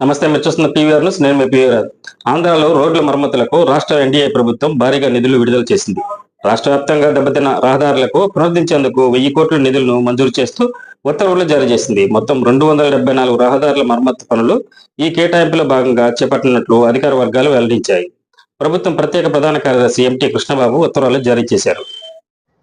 నమస్తే మీరు చూస్తున్న పీవీఆర్ న్యూస్. నేను మీ పీవీఆర్ ఆంధ్రాలో రోడ్ల మరమ్మతులకు రాష్ట్ర ఎన్డీఏ ప్రభుత్వం భారీగా నిధులు విడుదల చేసింది. రాష్ట్ర వ్యాప్తంగా దెబ్బతిన్న రహదారులకు పునరుద్ధరించేందుకు వెయ్యి కోట్ల నిధులను మంజూరు చేస్తూ ఉత్తర్వులు జారీ చేసింది. మొత్తం రెండు వందల డెబ్బై నాలుగు రహదారుల మరమ్మతు పనులు ఈ కేటాయింపులో భాగంగా చేపట్టినట్లు అధికార వర్గాలు వెల్లడించాయి. ప్రభుత్వం ప్రత్యేక ప్రధాన కార్యదర్శి ఎంటీ కృష్ణబాబు ఉత్తర్వులు జారీ చేశారు.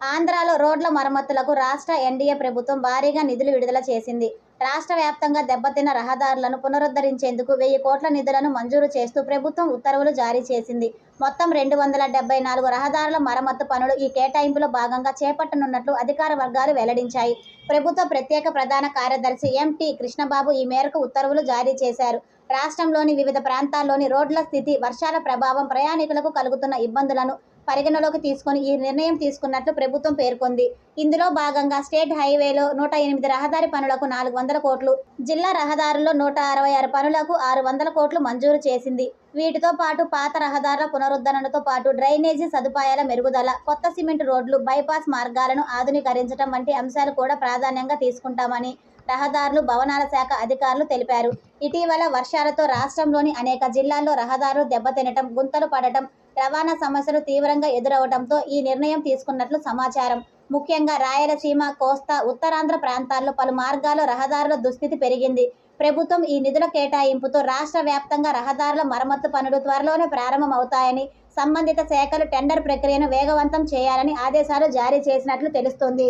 ఆంధ్రాలో రోడ్ల మరమ్మతులకు రాష్ట్ర ఎన్డీఏ ప్రభుత్వం భారీగా నిధులు విడుదల చేసింది. రాష్ట్ర వ్యాప్తంగా దెబ్బతిన్న రహదారులను పునరుద్ధరించేందుకు వెయ్యి కోట్ల నిధులను మంజూరు చేస్తూ ప్రభుత్వం ఉత్తర్వులు జారీ చేసింది. మొత్తం రెండు వందల డెబ్బై నాలుగు రహదారుల మరమ్మత్తు పనులు ఈ కేటాయింపులో భాగంగా చేపట్టనున్నట్లు అధికార వర్గాలు వెల్లడించాయి. ప్రభుత్వ ప్రత్యేక ప్రధాన కార్యదర్శి ఎంటీ కృష్ణబాబు ఈ మేరకు ఉత్తర్వులు జారీ చేశారు. రాష్ట్రంలోని వివిధ ప్రాంతాల్లోని రోడ్ల స్థితి వర్షాల ప్రభావం ప్రయాణికులకు కలుగుతున్న ఇబ్బందులను పరిగణలోకి తీసుకొని ఈ నిర్ణయం తీసుకున్నట్లు ప్రభుత్వం పేర్కొంది. ఇందులో భాగంగా స్టేట్ హైవేలో నూట ఎనిమిది రహదారి పనులకు నాలుగు వందల కోట్లు జిల్లా రహదారుల్లో నూట అరవై ఆరు పనులకు ఆరు వందల కోట్లు మంజూరు చేసింది. వీటితో పాటు పాత రహదారుల పునరుద్ధరణతో పాటు డ్రైనేజీ సదుపాయాల మెరుగుదల కొత్త సిమెంట్ రోడ్లు బైపాస్ మార్గాలను ఆధునీకరించడం వంటి అంశాలు కూడా ప్రాధాన్యంగా తీసుకుంటామని రహదారులు భవనాల శాఖ అధికారులు తెలిపారు. ఇటీవల వర్షాలతో రాష్ట్రంలోని అనేక జిల్లాల్లో రహదారులు దెబ్బతినటం గుంతలు పడటం రవాణా సమస్యలు తీవ్రంగా ఎదురవడంతో ఈ నిర్ణయం తీసుకున్నట్లు సమాచారం. ముఖ్యంగా రాయలసీమ కోస్తా ఉత్తరాంధ్ర ప్రాంతాల్లో పలు మార్గాల్లో రహదారుల దుస్థితి పెరిగింది. ప్రభుత్వం ఈ నిధుల కేటాయింపుతో రాష్ట్ర వ్యాప్తంగా రహదారుల మరమ్మతు పనులు త్వరలోనే ప్రారంభమవుతాయని సంబంధిత శాఖలు టెండర్ ప్రక్రియను వేగవంతం చేయాలని ఆదేశాలు జారీ చేసినట్లు తెలుస్తోంది.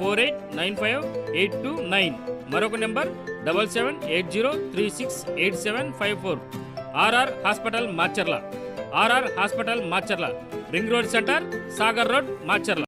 four eight nine five eight two nine. మరొక number double seven eight zero three six eight seven five four. RR hospital Macherla RR hospital Macherla ring road centre Sagar road Macherla